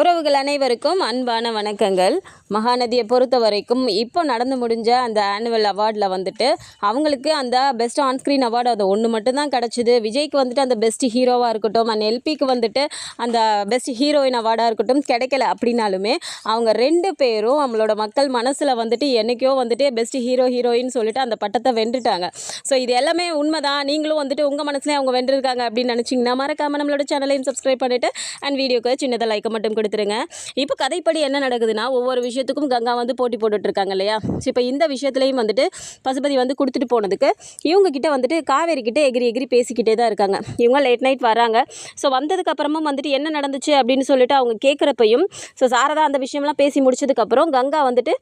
உறவுகள் அனைவருக்கும் அன்பான வணக்கங்கள். மகாநதியை பொறுத்த வரைக்கும் இப்போ நடந்து முடிஞ்ச அந்த ஆனுவல் அவார்டில் வந்துட்டு அவங்களுக்கு அந்த பெஸ்ட் ஆன்ஸ்க்ரீன் அவார்டு அது ஒன்று மட்டும்தான் கிடச்சிது. விஜய்க்கு வந்துட்டு அந்த பெஸ்ட் ஹீரோவாக இருக்கட்டும் அண்ட் எல்பிக்கு வந்துட்டு அந்த பெஸ்ட் ஹீரோயின் அவார்டாக இருக்கட்டும் கிடைக்கல அப்படின்னாலுமே அவங்க ரெண்டு பேரும் நம்மளோட மக்கள் மனசில் வந்துட்டு என்றைக்கோ வந்துட்டு பெஸ்ட் ஹீரோ ஹீரோயின் சொல்லிட்டு அந்த பட்டத்தை வென்றுட்டாங்க. ஸோ இது எல்லாமே உண்மைதான். நீங்களும் வந்துட்டு உங்கள் மனசுலேயே அவங்க வென்றிருக்காங்க அப்படின்னு நினச்சிங்கன்னா மறக்காமல் நம்மளோட சேனலையும் சப்ஸ்கிரைப் பண்ணிவிட்டு அண்ட் வீடியோக்கு சின்னதாக லைக்கை மட்டும் கொடுத்துருங்க இப்போ கதைப்படி என்ன நடக்குதுன்னா ஒவ்வொரு விஷயத்துக்கும் கங்கா வந்து போட்டி போட்டுட்டு இருக்காங்க இல்லையா? ஸோ இப்போ இந்த விஷயத்துலையும் வந்துட்டு பசுபதி வந்து கொடுத்துட்டு போனதுக்கு இவங்க கிட்ட வந்துட்டு காவேரி கிட்டே எகிரி எகிரி பேசிக்கிட்டே தான் இருக்காங்க. இவங்க லேட் நைட் வராங்க. ஸோ வந்ததுக்கப்புறமும் வந்துட்டு என்ன நடந்துச்சு அப்படின்னு சொல்லிட்டு அவங்க கேட்குறப்பையும் ஸோ சாரதா அந்த விஷயம்லாம் பேசி முடிச்சதுக்கப்புறம் கங்கா வந்துட்டு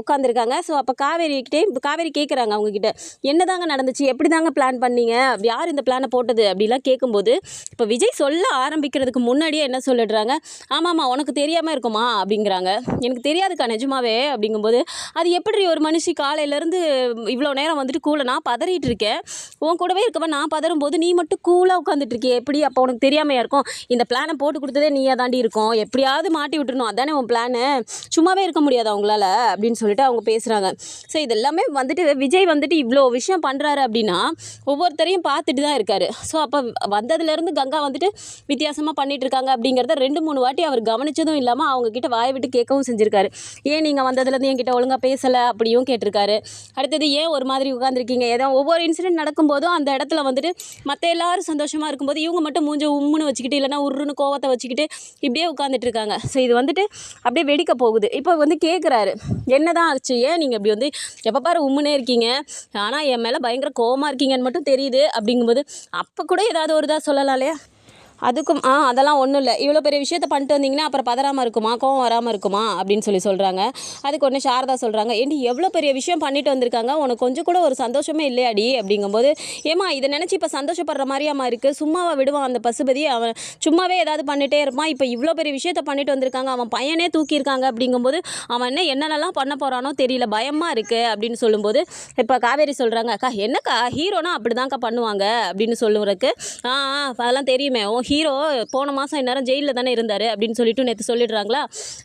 உட்காந்துருக்காங்க ஸோ அப்போ காவேரி கிட்டே காவேரி கேட்குறாங்க அவங்கக்கிட்ட என்ன தாங்க நடந்துச்சு? எப்படி தாங்க பிளான் பண்ணீங்க? யார் இந்த பிளானை போட்டது? அப்படிலாம் கேட்கும்போது இப்போ விஜய் சொல்ல ஆரம்பிக்கிறதுக்கு முன்னாடியே என்ன சொல்லிடுறாங்க? ஆமாம்மா உனக்கு தெரியாமல் இருக்குமா? அப்படிங்கிறாங்க. எனக்கு தெரியாதுக்கா நிஜமாவே அப்படிங்கும்போது அது எப்படி ஒரு மனுஷி காலையிலேருந்து இவ்வளோ நேரம் வந்துட்டு கூல நான் பதறிட்டு இருக்கேன். உன் கூடவே இருக்கவன் நான் பதறும் போது நீ மட்டும் கூலாக உட்காந்துட்டு இருக்கியே. எப்படி அப்போ உனக்கு தெரியாமையாக இருக்கும்? இந்த பிளானை போட்டு கொடுத்ததே நீயா தாண்டி இருக்கும். எப்படியாவது மாட்டி விட்டுறணும். அதானே உன் பிளானு சும்மாவே இருக்க முடியாது அவங்களால அப்படின்னு சொல்லிட்டு அவங்க பேசுகிறாங்க ஸோ இது எல்லாமே வந்துட்டு விஜய் வந்துட்டு இவ்வளோ விஷயம் பண்ணுறாரு அப்படின்னா ஒவ்வொருத்தரையும் பார்த்துட்டு தான் இருக்காரு. ஸோ அப்போ வந்ததுலேருந்து கங்கா வந்துட்டு வித்தியாசமாக பண்ணிட்டு இருக்காங்க அப்படிங்கிறத ரெண்டு மூணு வாட்டி அவர் கவனிச்சதும் இல்லாமல் அவங்க கிட்ட வாயை விட்டு கேட்கவும் செஞ்சுருக்காரு. ஏன் நீங்கள் வந்ததுலேருந்து என்கிட்ட ஒழுங்காக பேசலை அப்படியும் கேட்டிருக்காரு. அடுத்தது ஏன் ஒரு மாதிரி உட்காந்துருக்கீங்க ஏதோ ஒவ்வொரு இன்சிடென்ட் நடக்கும்போதும் அந்த இடத்துல வந்துட்டு மற்ற எல்லாரும் சந்தோஷமாக இருக்கும்போது இவங்க மட்டும் மூஞ்ச உம்முன்னு வச்சுக்கிட்டு இல்லைனா உருன்னு கோவத்தை வச்சுக்கிட்டு இப்படியே உட்காந்துட்டு இருக்காங்க ஸோ இது வந்துட்டு அப்படியே வெடிக்க போகுது. இப்போ வந்து கேட்குறாரு என்னதான் ஆச்சு? ஏன் நீங்கள் இப்படி வந்து எப்போ பாரு உம்முனே இருக்கீங்க? ஆனால் என் மேலே பயங்கர கோவமாக இருக்கீங்கன்னு மட்டும் தெரியுது அப்படிங்கும்போது அப்போ கூட ஏதாவது ஒரு இதாக சொல்லலாம் இல்லையா? அதுக்கும் ஆ அதெல்லாம் ஒன்றும் இல்லை. இவ்வளோ பெரிய விஷயத்த பண்ணிட்டு வந்தீங்கன்னா அப்புறம் பதறாமல் இருக்குமா? கோவம் வராமல் இருக்குமா? அப்படின்னு சொல்லி சொல்கிறாங்க அதுக்கு ஒன்று சாரதா சொல்கிறாங்க ஏண்டி எவ்வளோ பெரிய விஷயம் பண்ணிட்டு வந்திருக்காங்க? உனக்கு கொஞ்சம் கூட ஒரு சந்தோஷமே இல்லையாடி? அப்படிங்கும்போது ஏமா இதை நினச்சி இப்போ சந்தோஷப்படுற மாதிரியாம்மா இருக்குது சும்மாவா விடுவான் அந்த பசுபதி. அவன் சும்மாவே ஏதாவது பண்ணிட்டே இருப்பான். இப்போ இவ்வளோ பெரிய விஷயத்த பண்ணிட்டு வந்திருக்காங்க. அவன் பையனே தூக்கியிருக்காங்க. அப்படிங்கும்போது அவன் என்ன என்னென்னலாம் பண்ண போகிறானோ தெரியல. பயமாக இருக்குது அப்படின்னு சொல்லும்போது இப்போ காவேரி சொல்கிறாங்க அக்கா என்னக்கா? ஹீரோனா அப்படி தான்க்கா பண்ணுவாங்க. அப்படின்னு சொல்லுறதுக்கு ஆ ஆ அதெல்லாம் தெரியுமே. ஓ ஹீரோ போன மாதம் இந்நேரம் ஜெயிலில் தானே இருந்தார் அப்படின்னு சொல்லிட்டு நேற்று சொல்லிடுறாங்களா?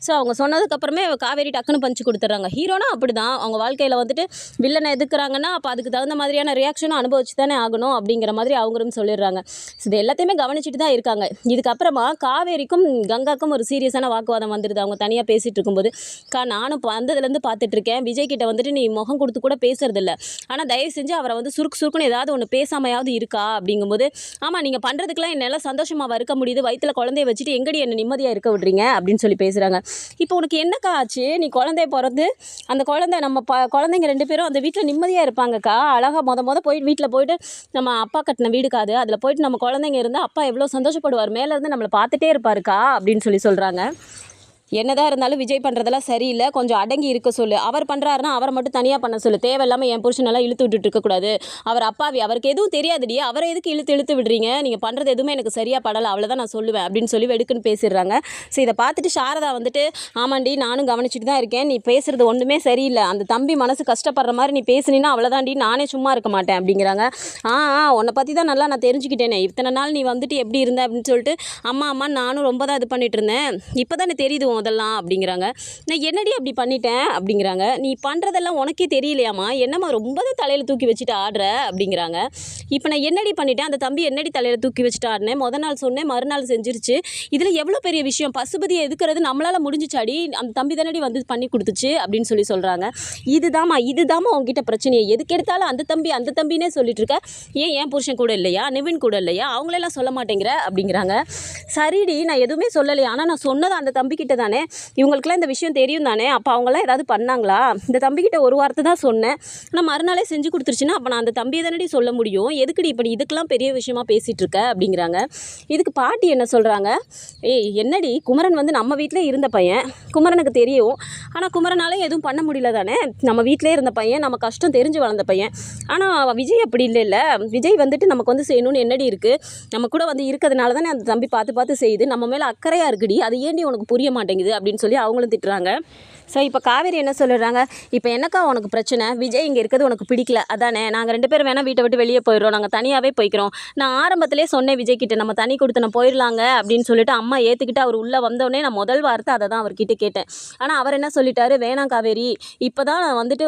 ஸோ அவங்க சொன்னதுக்கப்புறமே காவேரி டக்குன்னு பஞ்சு கொடுத்துட்றாங்க. ஹீரோனா அப்படி தான் அவங்க வாழ்க்கையில் வந்துட்டு வில்லனை எதுக்குறாங்கன்னா அப்போ அதுக்கு தகுந்த மாதிரியான ரியாக்ஷனும் அனுபவிச்சு தானே ஆகணும் அப்படிங்கிற மாதிரி அவங்களும் சொல்லிடுறாங்க. இது எல்லாத்தையுமே கவனிச்சுட்டு தான் இருக்காங்க. இதுக்கப்புறமா காவேரிக்கும் கங்காக்கும் ஒரு சீரியஸான வாக்குவாதம் வந்துடுது அவங்க தனியாக பேசிகிட்டு இருக்கும்போது கா நானும் இப்போ வந்ததுலேருந்து பார்த்துட்ருக்கேன் விஜய் கிட்ட வந்துட்டு நீ முகம் கொடுத்து கூட பேசுறதில்ல. ஆனால் தயவு செஞ்சு அவரை வந்து சுருக்கு சுருக்குன்னு ஏதாவது ஒன்று பேசாமையாவது இருக்கா? அப்படிங்கும்போது ஆமாம் நீங்கள் பண்ணுறதுக்கெல்லாம் என்னால் சந்தோஷமாக இருக்க முடியுது வயிற்றில் குழந்தைய வச்சுட்டு எங்கடி என்ன நிம்மதியாக இருக்க விடுறீங்க? அப்படின்னு சொல்லி பேசுகிறாங்க இப்போ உனக்கு என்னக்கா ஆச்சு? நீ குழந்தைய பிறந்து அந்த குழந்தை நம்ம ப குழந்தைங்க ரெண்டு பேரும் அந்த வீட்டில் நிம்மதியாக இருப்பாங்கக்கா? அழகாக மொத மொதல் போயிட்டு வீட்டில் போயிட்டு நம்ம அப்பா கட்டின வீடு காது அதில் போயிட்டு நம்ம குழந்தைங்க இருந்தால் அப்பா எவ்வளோ சந்தோஷப்படுவார்? மேலேருந்து நம்மளை பார்த்துட்டே இருப்பாருக்கா? அப்படின்னு சொல்லி சொல்கிறாங்க என்னதான் இருந்தாலும் விஜய் பண்ணுறதெல்லாம் சரியில்லை. கொஞ்சம் அடங்கி இருக்க சொல்லு. அவர் பண்ணுறாருன்னா அவரை மட்டும் தனியாக பண்ண சொல்லு. தேவையில்லாமல் என் புருஷனெல்லாம் இழுத்து விட்டுட்டு இருக்கக்கூடாது அவர் அப்பாவி. அவருக்கு எதுவும் தெரியாதுடி. அவரை எதுக்கு இழுத்து இழுத்து விடுறீங்க? நீங்கள் பண்ணுறது எதுவுமே எனக்கு சரியாக படலை. அவ்வளோதான் நான் சொல்லுவேன் அப்படின்னு சொல்லி வெடுக்குன்னு பேசிடுறாங்க. ஸோ இதை பார்த்துட்டு சாரதா வந்துட்டு ஆமாண்டி நானும் கவனிச்சுட்டு தான் இருக்கேன். நீ பேசுறது ஒன்றுமே சரியில்லை. அந்த தம்பி மனசு கஷ்டப்படுற மாதிரி நீ பேசுனீன்னா அவ்வளோதாண்டி நானே சும்மா இருக்க மாட்டேன். அப்படிங்கிறாங்க. ஆ ஆ உன்னை பற்றி தான் நல்லா நான் தெரிஞ்சுக்கிட்டேனே. இத்தனை நாள் நீ வந்துட்டு எப்படி இருந்த? அப்படின்னு சொல்லிட்டு அம்மா அம்மா நானும் ரொம்ப தான் இது பண்ணிட்டு இருந்தேன். இப்போ தானே தெரியுது அதெல்லாம் அப்படிங்கிறாங்க. நான் என்னடி அப்படி பண்ணிட்டேன்? அப்படிங்கிறாங்க. நீ பண்ணுறதெல்லாம் உனக்கே தெரியலையாம்மா. என்னம்மா ரொம்ப தான் தலையில் தூக்கி வச்சுட்டு ஆடுற? அப்படிங்கிறாங்க. இப்போ நான் என்னடி பண்ணிட்டேன்? அந்த தம்பி என்னடி தலையில் தூக்கி வச்சுட்டு ஆடினேன்? முத நாள் சொன்னேன் மறுநாள் செஞ்சிருச்சு. இதில் எவ்வளோ பெரிய விஷயம்? பசுபதியை எதுக்குறது? நம்மளால் முடிஞ்சிச்சாடி. அந்த தம்பி தானடி வந்து பண்ணி கொடுத்துச்சு அப்படின்னு சொல்லி சொல்கிறாங்க இதுதாம்மா இதுதாம்மா உங்ககிட்ட பிரச்சனையை. எதுக்கு எடுத்தாலும் அந்த தம்பி அந்த தம்பினே சொல்லிட்டு இருக்க. ஏன் என் புருஷன் கூட இல்லையா? நிவின் கூட இல்லையா? அவங்களெல்லாம் சொல்ல மாட்டேங்கிற? அப்படிங்கிறாங்க. சரிடி நான் எதுவுமே சொல்லலையா. ஆனால் நான் சொன்னது அந்த தம்பிக்கிட்ட தான் இவங்களுக்குலாம் இந்த விஷயம் தெரியும் தானே? அப்போ அவங்களாம் ஏதாவது பண்ணாங்களா? இந்த தம்பிக்கிட்ட ஒரு வார்த்தை தான் சொன்னேன். ஆனால் மறுநாளே செஞ்சு கொடுத்துருச்சுன்னா அப்போ நான் அந்த தம்பியை தானடி சொல்ல முடியும்? எதுக்குடி இப்படி இதுக்கெல்லாம் பெரிய விஷயமா பேசிகிட்டு இருக்க? அப்படிங்கிறாங்க. இதுக்கு பாட்டி என்ன சொல்கிறாங்க ஏய் என்னடி? குமரன் வந்து நம்ம வீட்டிலே இருந்த பையன். குமரனுக்கு தெரியும். ஆனால் குமரனாலே எதுவும் பண்ண முடியல தானே? நம்ம வீட்டிலே இருந்த பையன் நம்ம கஷ்டம் தெரிஞ்சு வளர்ந்த பையன். ஆனால் விஜய் அப்படி இல்லைல்ல விஜய் வந்துட்டு நமக்கு வந்து செய்யணும்னு என்னடி இருக்குது நம்ம கூட வந்து இருக்கிறதுனால தானே அந்த தம்பி பார்த்து பார்த்து செய்யுது. நம்ம மேலே அக்கறையாக இருக்குடி. அது ஏண்டி உனக்கு புரிய மாட்டேங்குது? மாட்டேங்குது அப்படின்னு சொல்லி அவங்களும் திட்டுறாங்க. ஸோ இப்போ காவேரி என்ன சொல்லிடுறாங்க? இப்போ என்னக்கா உனக்கு பிரச்சனை விஜய் இங்கே இருக்கிறது உனக்கு பிடிக்கல. அதானே நாங்கள் ரெண்டு பேரும் வேணால் வீட்டை விட்டு வெளியே போயிடுறோம். நாங்கள் தனியாகவே போய்க்கிறோம். நான் ஆரம்பத்திலே சொன்னேன் விஜய் கிட்ட நம்ம தனி கொடுத்து நான் போயிடலாங்க அப்படின்னு சொல்லிட்டு அம்மா ஏற்றுக்கிட்டு அவர் உள்ளே வந்தோடனே நான் முதல் வார்த்தை அதை தான் அவர்கிட்ட கேட்டேன். ஆனால் அவர் என்ன சொல்லிட்டாரு? வேணாம் காவேரி இப்போ தான் நான் வந்துட்டு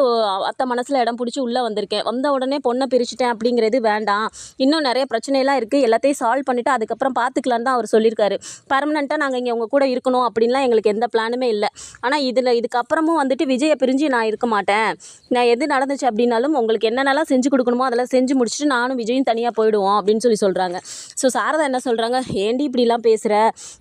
அத்தை மனசில் இடம் பிடிச்சி உள்ளே வந்திருக்கேன். வந்த உடனே பொண்ணை பிரிச்சுட்டேன் அப்படிங்கிறது வேண்டாம். இன்னும் நிறைய பிரச்சனையெல்லாம் இருக்குது எல்லாத்தையும் சால்வ் பண்ணிவிட்டு அதுக்கப்புறம் பார்த்துக்கலான்னு தான் அவர் சொல்லியிருக்காரு. பர்மனெண்ட்டாக நாங்கள் இங்கே உங்கள் கூட இருக்கணும் அப்படின்லாம் எங்களுக்கு எந்த பிளானுமே இல்லை. ஆனால் இதில் இதுக்கப்புறமும் வந்துட்டு விஜயை பிரிஞ்சு நான் இருக்க மாட்டேன். நான் எது நடந்துச்சு அப்படின்னாலும் உங்களுக்கு என்னென்னலாம் செஞ்சு கொடுக்கணுமோ அதெல்லாம் செஞ்சு முடிச்சுட்டு நானும் விஜயும் தனியாக போயிடுவோம் அப்படின்னு சொல்லி சொல்கிறாங்க ஸோ சாரதா என்ன சொல்கிறாங்க ஏண்டி இப்படிலாம் பேசுகிற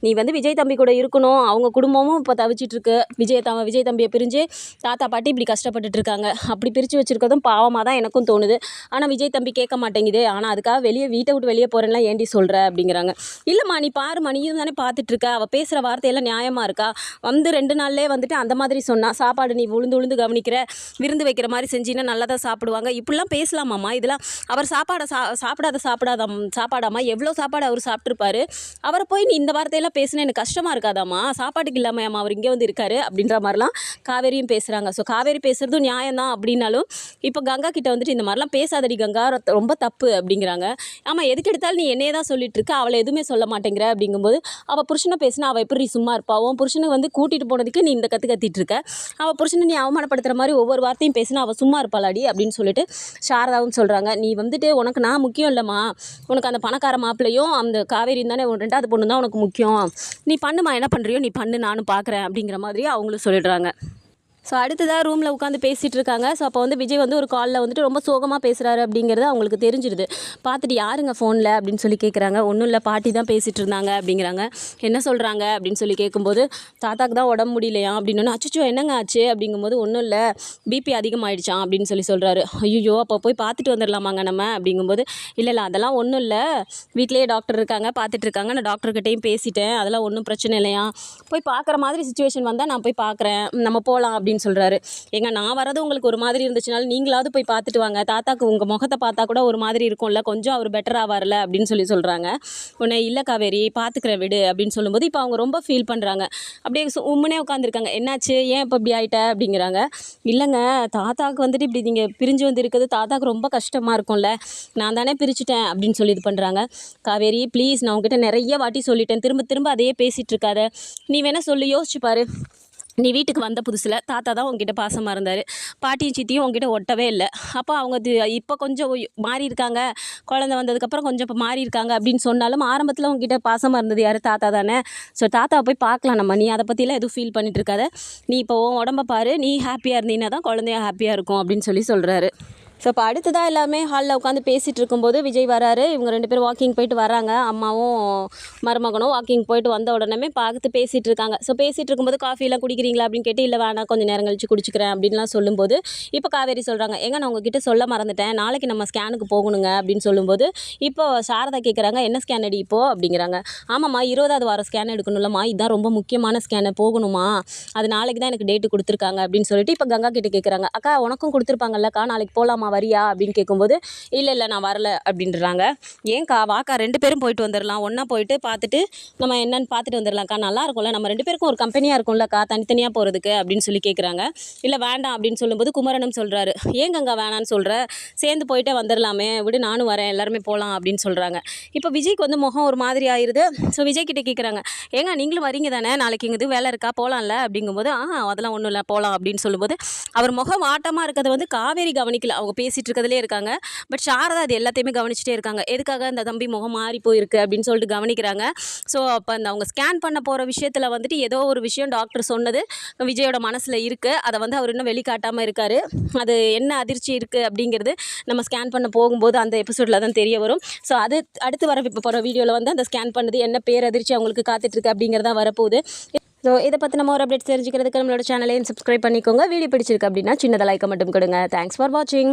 நீ வந்து விஜய் தம்பி கூட இருக்கணும். அவங்க குடும்பமும் இப்போ தவிச்சிட்டு இருக்கு. விஜய் தம் விஜய் தம்பியை பிரிஞ்சு தாத்தா பாட்டி இப்படி கஷ்டப்பட்டுட்டு இருக்காங்க. அப்படி பிரித்து வச்சுருக்கதும் பாவமாக தான் எனக்கும் தோணுது. ஆனால் விஜய் தம்பி கேட்க மாட்டேங்குது. ஆனால் அதுக்காக வெளியே வீட்டை விட்டு வெளியே போகிறேன்லாம் ஏண்டி சொல்கிற அப்படிங்கிறாங்க. இல்லைம்மா நீ பாருமா நீயும் தானே பார்த்துட்ருக்க அவள் பேசுகிற வார்த்தையெல்லாம் நியாயமாக இருக்கா? வந்து ரெண்டு நாள்லேயே வந்துட்டு அந்த மாதிரி சொன்னால் சாப்பாடு நீ உளுந்து உளுந்து கவனிக்கிற விருந்து வைக்கிற மாதிரி செஞ்சின்னா நல்லா தான் சாப்பிடுவாங்க. இப்படிலாம் பேசலாமாம்மா? இதெல்லாம் அவர் சாப்பாடை சா சாப்பிடாத சாப்பிடாத சாப்பாடாம்மா? எவ்வளோ சாப்பாடு அவர் சாப்பிட்ருப்பாரு அவரை போய் நீ இந்த வார்த்தையெல்லாம் பேசினா எனக்கு கஷ்டமாக இருக்காதாம்மா? சாப்பாட்டுக்கு இல்லாமல் அவர் இங்கே வந்து இருக்காரு அப்படின்ற மாதிரிலாம் காவேரியும் பேசுகிறாங்க ஸோ காவேரி பேசுகிறதும் நியாயம்தான் அப்படின்னாலும் இப்போ கங்கா கிட்ட வந்துட்டு இந்த மாதிரிலாம் பேசாதடி கங்கா ரொம்ப தப்பு அப்படிங்கிறாங்க. ஆமாம் எதுக்கு எடுத்தாலும் நீ என்னையே தான் சொல்லிட்டு இருக்க அவளை எதுவுமே சொல்ல மாட்டேங்கிற அப்படிங்கும்போது அவள் புருஷனை பேசினா அவள் எப்படி சும்மா இருப்பாவும் புருஷன் புருஷனை வந்து கூட்டிகிட்டு போனதுக்கு நீ இந்த கற்று கத்திட்டு இருக்க. அவள் புருஷனை நீ அவமானப்படுத்துகிற மாதிரி ஒவ்வொரு வார்த்தையும் பேசினா அவள் சும்மா இருப்பாளாடி அப்படின்னு சொல்லிட்டு சாரதாவும் சொல்கிறாங்க நீ வந்துட்டு உனக்கு நான் முக்கியம் இல்லைம்மா. உனக்கு அந்த பணக்கார மாப்பிள்ளையும் அந்த காவேரியும் தானே உன் ரெண்டாவது பொண்ணு தான் உனக்கு முக்கியம். நீ பண்ணுமா என்ன பண்ணுறியோ நீ பண்ணு நானும் பார்க்குறேன் அப்படிங்கிற மாதிரி அவங்களும் சொல்லிடுறாங்க. ஸோ அடுத்ததாக ரூமில் உட்காந்து பேசிகிட்டு இருக்காங்க ஸோ அப்போ வந்து விஜய் வந்து ஒரு காலில் வந்துட்டு ரொம்ப சோகமாக பேசுகிறாரு அப்படிங்கிறது அவங்களுக்கு தெரிஞ்சிருது. பார்த்துட்டு யாருங்க ஃபோனில் அப்படின்னு சொல்லி கேட்குறாங்க ஒன்றும் இல்லை பாட்டி தான் பேசிகிட்டு இருந்தாங்க அப்படிங்கிறாங்க. என்ன சொல்கிறாங்க அப்படின்னு சொல்லி கேட்கும்போது தாத்தாக்கு தான் உடம்பு முடியலையா? அப்படின்னு அச்சோ என்னங்க ஆச்சு? அப்படிங்கும்போது ஒன்றும் இல்லை பிபி அதிகமாகிடுச்சான் அப்படின்னு சொல்லி சொல்கிறாரு ஐயோ அப்போ போய் பார்த்துட்டு வந்துடலாமாங்க நம்ம? அப்படிங்கும்போது இல்லை இல்லை அதெல்லாம் ஒன்றும் இல்லை. வீட்டிலேயே டாக்டர் இருக்காங்க பார்த்துட்டு இருக்காங்க நான் டாக்டர்கிட்டையும் பேசிட்டேன். அதெல்லாம் ஒன்றும் பிரச்சனை இல்லையா? போய் பார்க்குற மாதிரி சுச்சுவேஷன் வந்தால் நான் போய் பார்க்குறேன் நம்ம போகலாம் அப்படின்னு சொல்கிறாரு ஏங்க நான் வரது உங்களுக்கு ஒரு மாதிரி இருந்துச்சுனாலும் நீங்களாவது போய் பார்த்துட்டு வாங்க. தாத்தாக்கு உங்கள் முகத்தை பார்த்தா கூட ஒரு மாதிரி இருக்கும்ல கொஞ்சம் அவர் பெட்டர் ஆவார்ல அப்படின்னு சொல்லி சொல்கிறாங்க உன்னை இல்லை காவேரி பார்த்துக்கிறேன் விடு அப்படின்னு சொல்லும்போது இப்போ அவங்க ரொம்ப ஃபீல் பண்ணுறாங்க அப்படியே சு- உம்முனே உட்காந்துருக்காங்க என்னாச்சு? ஏன் இப்போ இப்படி ஆயிட்ட? அப்படிங்கிறாங்க. இல்லைங்க தாத்தாக்கு வந்துட்டு இப்படி நீங்கள் பிரிஞ்சு வந்து இருக்குது தாத்தாக்கு ரொம்ப கஷ்டமாக இருக்கும்ல. நான் தானே பிரிச்சுட்டேன் அப்படின்னு சொல்லி இது பண்ணுறாங்க காவேரி ப்ளீஸ் நான் உங்ககிட்ட நிறைய வாட்டி சொல்லிட்டேன். திரும்ப திரும்ப அதையே பேசிகிட்டு இருக்காத. நீ வேணால் சொல்லி யோசிச்சு பாரு. நீ வீட்டுக்கு வந்த புதுசில் தாத்தா தான் உங்ககிட்ட பாசமாக இருந்தார். பாட்டியும் சித்தியும் உங்ககிட்ட ஒட்டவே இல்லை. அப்போ அவங்க தி- இப்போ கொஞ்சம் மாறி இருக்காங்க. குழந்தை வந்ததுக்கப்புறம் கொஞ்சம் இப்போ மாறி இருக்காங்க அப்படின்னு சொன்னாலும் ஆரம்பத்தில் உங்ககிட்ட பாசமாக இருந்தது யார்? தாத்தா தானே. ஸோ தாத்தாவை போய் பார்க்கலாம் நம்ம. நீ அதை பற்றிலாம் எதுவும் ஃபீல் பண்ணிட்டு இருக்காத. நீ இப்போ உன் உடம்ப பாரு. நீ ஹாப்பியாக இருந்தீங்கன்னா தான் குழந்தைய ஹாப்பியாக இருக்கும் அப்படின்னு சொல்லி சொல்கிறாரு ஸோ இப்போ அடுத்ததாக எல்லாமே ஹாலில் உட்காந்து பேசிகிட்டு இருக்கும்போது விஜய் வராரு. இவங்க ரெண்டு பேரும் வாக்கிங் போயிட்டு வராங்க. அம்மாவும் மருமகனும் வாக்கிங் போயிட்டு வந்த உடனே பார்த்து பேசிகிட்டு இருக்காங்க. ஸோ பேசிகிட்டு இருக்கும்போது காஃபிலாம் குடிக்கிறீங்களா அப்படின்னு கேட்டு இல்லை வேணா கொஞ்சம் நேரம் கழிச்சு குடிச்சிக்கிறேன் அப்படின்லாம் சொல்லும்போது இப்போ காவேரி சொல்கிறாங்க ஏங்க நான் உங்ககிட்ட சொல்ல மறந்துட்டேன். நாளைக்கு நம்ம ஸ்கேனுக்கு போகணுங்க அப்படின்னு சொல்லும்போது இப்போ சாரதா கேட்குறாங்க என்ன ஸ்கேன் அடி இப்போ? அப்படிங்கிறாங்க. ஆமாம்மா இருபதாவது வாரம் ஸ்கேன் எடுக்கணும்லம்மா. இதுதான் ரொம்ப முக்கியமான ஸ்கேனு போகணுமா? அது நாளைக்கு தான் எனக்கு டேட்டு கொடுத்துருக்காங்க அப்படின்னு சொல்லிட்டு இப்போ கங்கா கிட்ட கேட்குறாங்க அக்கா உனக்கும் கொடுத்துருப்பாங்கல்லக்கா நாளைக்கு போகலாமா வரியா அப்படின்னு கேட்கும்போது இல்லை இல்லை நான் வரல அப்படின்றாங்க. ஏன்க்கா வாக்கா ரெண்டு பேரும் போயிட்டு வந்துடலாம் ஒன்றா போயிட்டு பார்த்துட்டு நம்ம என்னென்னு பார்த்துட்டு வந்துடலாம்க்கா நல்லா இருக்கும்ல. நம்ம ரெண்டு பேருக்கும் ஒரு கம்பெனியாக இருக்கும்லக்கா தனித்தனியாக போகிறதுக்கு அப்படின்னு சொல்லி கேட்குறாங்க இல்லை வேண்டாம் அப்படின்னு சொல்லும்போது குமரனும் சொல்கிறாரு ஏன் வேணான்னு சொல்கிற சேர்ந்து போயிட்டே வந்துடலாமே விடு நானும் வரேன். எல்லாருமே போகலாம் அப்படின்னு சொல்கிறாங்க இப்போ விஜய்க்கு வந்து முகம் ஒரு மாதிரி ஆயிடுது ஸோ விஜய் கிட்டே கேட்குறாங்க ஏங்க நீங்களும் வரீங்க தானே? நாளைக்கு இங்கே வேலை இருக்கா? போகலாம்ல அப்படிங்கும்போது ஆ அதெல்லாம் ஒன்றும் இல்லை. போகலாம் அப்படின்னு சொல்லும்போது அவர் முகம் ஆட்டமாக இருக்கிறத வந்து காவேரி கவனிக்கல. அவங்க பேசிகிட்டு இருக்கிறதுலே இருக்காங்க. பட் சாரதா அது எல்லாத்தையுமே கவனிச்சிட்டே இருக்காங்க. எதுக்காக அந்த தம்பி முகம் மாறி போயிருக்கு அப்படின்னு சொல்லிட்டு கவனிக்கிறாங்க. ஸோ அப்போ அந்த அவங்க ஸ்கேன் பண்ண போகிற விஷயத்தில் வந்துட்டு ஏதோ ஒரு விஷயம் டாக்டர் சொன்னது விஜயோட மனசில் இருக்குது அதை வந்து அவர் இன்னும் வெளிக்காட்டாமல் இருக்கார். அது என்ன அதிர்ச்சி இருக்குது அப்படிங்கிறது நம்ம ஸ்கேன் பண்ண போகும்போது அந்த எபிசோடில் தான் தெரிய வரும். ஸோ அது அடுத்து வர இப்போ போகிற வீடியோவில் வந்து அந்த ஸ்கேன் பண்ணது என்ன பேர் அதிர்ச்சி அவங்களுக்கு காத்துட்ருக்கு அப்படிங்கிறதா வரப்போகுது. ஸோ இதை பற்றி நம்ம ஒரு அப்டேட் தெரிஞ்சுக்கிறதுக்கு நம்மளோட சேனலையும் சப்ஸ்கிரைப் பண்ணிக்கோங்க. வீடியோ பிடிச்சிருக்கு அப்படின்னா சின்னதாக லைக்கை மட்டும் கொடுங்க. தேங்க்ஸ் ஃபார் வாட்சிங்